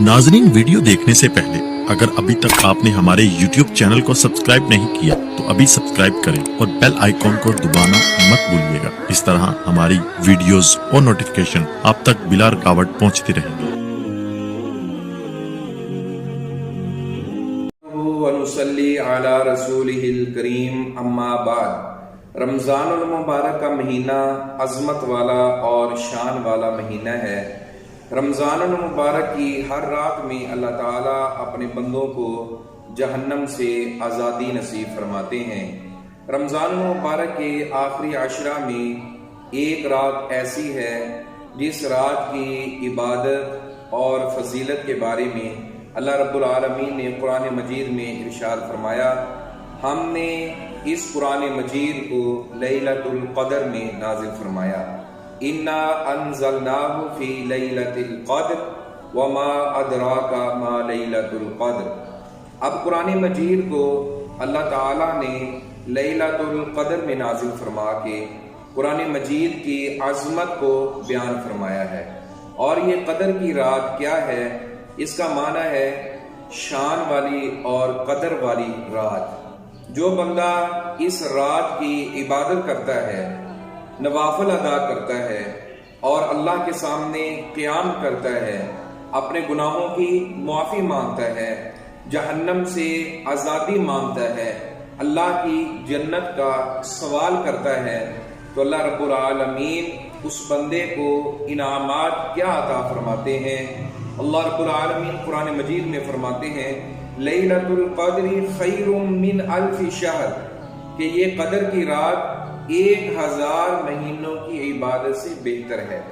ناظرین، ویڈیو دیکھنے سے پہلے، اگر ابھی تک آپ نے ہمارے یوٹیوب چینل کو سبسکرائب نہیں کیا، تو ابھی سبسکرائب کریں اور بیل آئیکن کو دبانا مت بولیے گا۔ اس طرح ہماری ویڈیوز اور نوٹیفکیشن آپ تک بلا رکاوٹ پہنچتی رہے گی۔ اما بعد۔ رمضان المبارک کا مہینہ عظمت والا اور شان والا مہینہ ہے۔ رمضان المبارک کی ہر رات میں اللہ تعالیٰ اپنے بندوں کو جہنم سے آزادی نصیب فرماتے ہیں۔ رمضان المبارک کے آخری عشرہ میں ایک رات ایسی ہے جس رات کی عبادت اور فضیلت کے بارے میں اللہ رب العالمین نے قرآن مجید میں ارشاد فرمایا۔ ہم نے اس قرآن مجید کو لیلت القدر میں نازل فرمایا۔ انا انزلناه فی لیلۃ القدر وما کا ما لت القدر اب قرآن مجید کو اللہ تعالیٰ نے لت القدر میں نازل فرما کے قرآن مجید کی عظمت کو بیان فرمایا ہے۔ اور یہ قدر کی رات کیا ہے؟ اس کا معنی ہے شان والی اور قدر والی رات۔ جو بندہ اس رات کی عبادت کرتا ہے نوافل ادا کرتا ہے اور اللہ کے سامنے قیام کرتا ہے، اپنے گناہوں کی معافی مانگتا ہے، جہنم سے آزادی مانگتا ہے۔ اللہ کی جنت کا سوال کرتا ہے۔ تو اللہ رب العالمین اس بندے کو انعامات کیا عطا فرماتے ہیں؟ اللہ رب العالمین قرآن مجید میں فرماتے ہیں لئی القدر خیر من الف شہر کہ یہ قدر کی رات ایک ہزار مہینوں کی عبادت سے بہتر ہے۔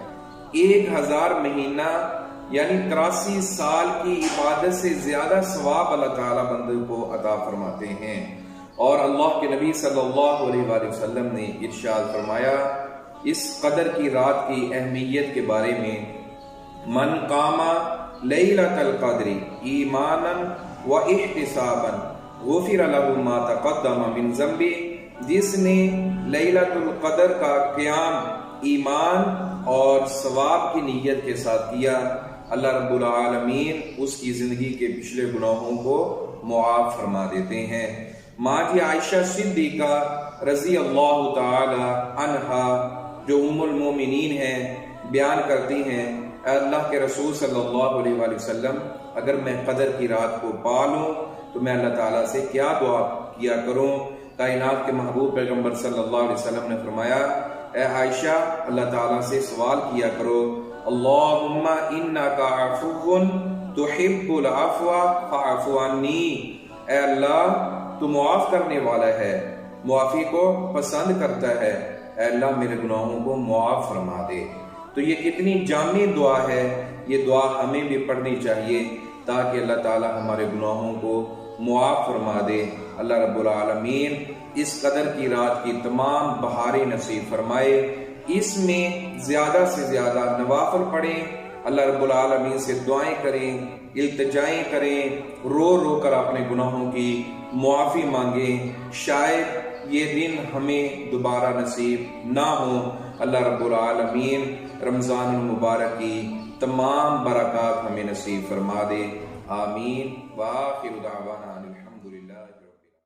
ایک ہزار مہینہ یعنی تراسی سال کی عبادت سے زیادہ ثواب اللہ تعالیٰ بندر کو عطا فرماتے ہیں۔ اور اللہ کے نبی صلی اللہ علیہ وآلہ وسلم نے ارشاد فرمایا، اس قدر کی رات کی اہمیت کے بارے میں، من قاما لیلت القدری ایمانا و احتسابا غفر لہو ما تقدم من ذنبه جس نے لیلت القدر کا قیام ایمان اور ثواب کی نیت کے ساتھ کیا، اللہ رب العالمین اس کی زندگی کے پچھلے گناہوں کو معاف فرما دیتے ہیں۔ ماں کی عائشہ صدیقہ رضی اللہ تعالی عنہ جو ام المومنین ہیں، بیان کرتی ہیں، اے اللہ کے رسول صلی اللہ علیہ وآلہ وسلم، اگر میں قدر کی رات کو پالوں تو میں اللہ تعالیٰ سے کیا دعا کیا کروں؟ کائنات کے محبوب پیغمبر صلی اللہ علیہ وسلم نے فرمایا، اے عائشہ، اللہ تعالیٰ سے سوال کیا کرو۔ اللہم انکا عفو تحب العفو فعف عنی۔ اے اللہ، تو معاف کرنے والا ہے، معافی کو پسند کرتا ہے۔ اے اللہ، میرے گناہوں کو معاف فرما دے۔ تو یہ کتنی جامع دعا ہے، یہ دعا ہمیں بھی پڑھنی چاہیے تاکہ اللہ تعالی ہمارے گناہوں کو معاف فرما دے۔ اللہ رب العالمین اس قدر کی رات کی تمام بہاریں نصیب فرمائے۔ اس میں زیادہ سے زیادہ نوافل پڑھیں۔ اللہ رب العالمین سے دعائیں کریں، التجائیں کریں۔ رو رو کر اپنے گناہوں کی معافی مانگیں۔ شاید یہ دن ہمیں دوبارہ نصیب نہ ہو۔ اللہ رب العالمین رمضان المبارک کی تمام برکات ہمیں نصیب فرما دے۔ آمین. واخر دعوانا الحمد